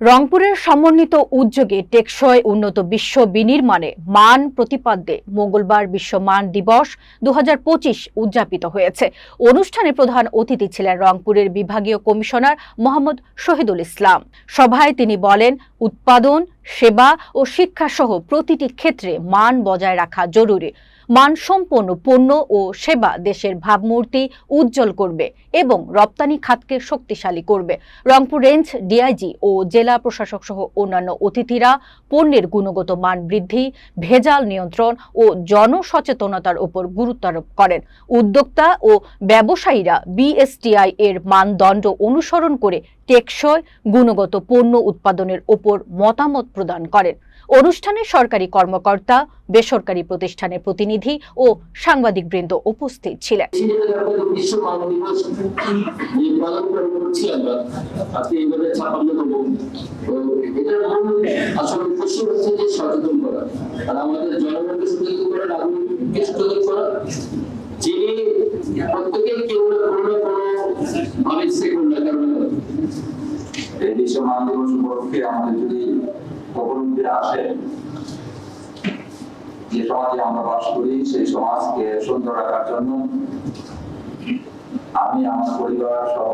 রংপুরের সমন্বিত উদ্যোগে টেকসই উন্নত বিশ্ব বিনির্মাণে মান প্রতিপাদ্যে মঙ্গলবার বিশ্ব মান দিবস দু উদযাপিত হয়েছে। অনুষ্ঠানে প্রধান অতিথি ছিলেন রংপুরের বিভাগীয় কমিশনার মোহাম্মদ শহীদুল ইসলাম। সভায় তিনি বলেন, উৎপাদন, সেবা ও শিক্ষাসহ প্রতিটি ক্ষেত্রে মান বজায় রাখা জরুরি। মানসম্পন্ন পণ্য ও সেবা দেশের ভাবমূর্তি উজ্জ্বল করবে এবং রপ্তানি খাতকে শক্তিশালী করবে। রংপুর রেঞ্জ, ডিআইজি ও জেলা প্রশাসক সহ অন্যান্য অতিথিরা পণ্যের গুণগত মান বৃদ্ধি, ভেজাল নিয়ন্ত্রণ ও জনসচেতনতার উপর গুরুত্ব আরোপ করেন। উদ্যোক্তা ও ব্যবসায়ীরা বিএসটিআই এর মানদণ্ড অনুসরণ করে টেকসই গুণগত পণ্য উৎপাদনের ওপর মতামত প্রদান করেন। অনুষ্ঠানে সরকারি কর্মকর্তা বেসরকারি প্রতিষ্ঠানের প্রতিনিধি ও সাংবাদিকবৃন্দ উপস্থিত ছিলেন। আমাদের যদি আসে যে সমাজে আমরা বাস করি, সেই সমাজকে সুন্দর রাখার জন্য আমি, আমার পরিবার সহ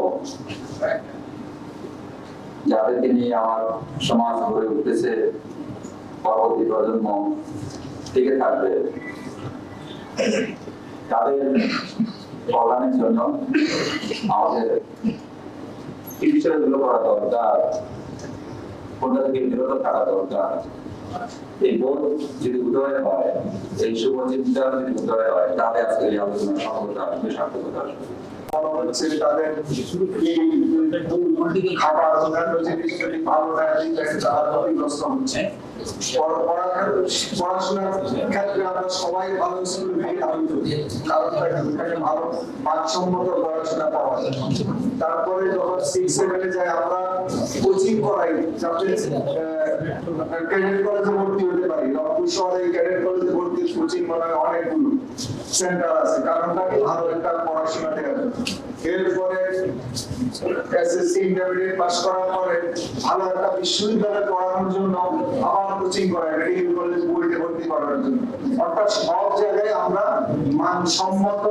যাদেরকে নিয়ে আমার সমাজ গড়ে উঠতেছে পরবর্তী প্রজন্ম টিকে থাকবে, তাদের কল্যাণের জন্য আমাদের এই বিষয়গুলো করা দরকার, কোনটা থেকে বিরত থাকা দরকার। এই বোধ যদি উদয় হয়, এই শুভ চিন্তা যদি উদয় হয়, তাহলে আজকে এই আলোচনা সফলতা আসবে, সার্থকতা আসবে। তাদের এই খাবার অন্যান্য জিনিস যদি ভালো না তাহলে তারা ক্ষতিগ্রস্ত হচ্ছে। ক্ষেত্রে আমরা সবাই ভালো কারণ ভালো পড়াশোনা পাওয়া যায়। তারপরে যখন সিক্স সেভেনে আমরা কোচিং করাই। যাতে ক্যাডেট কলেজে ভর্তি হতে পারি। রংপুর শহরে ক্যাডেট কলেজে ভর্তি কোচিং মনে অনেকগুলো সেন্টার আছে। কারণটাকে ভালো একটা পড়াশোনা দেওয়া এরপরে মানসম্মত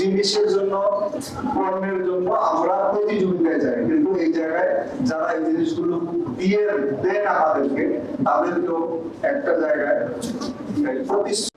জিনিসের জন্য, পণ্যের জন্য আমরা প্রতিযোগিতায় যাই। কিন্তু এই জায়গায় যারা এই জিনিসগুলো দিয়ে দেন আমাদেরকে, তাদেরকেও একটা জায়গায় প্রতিশ্রুতি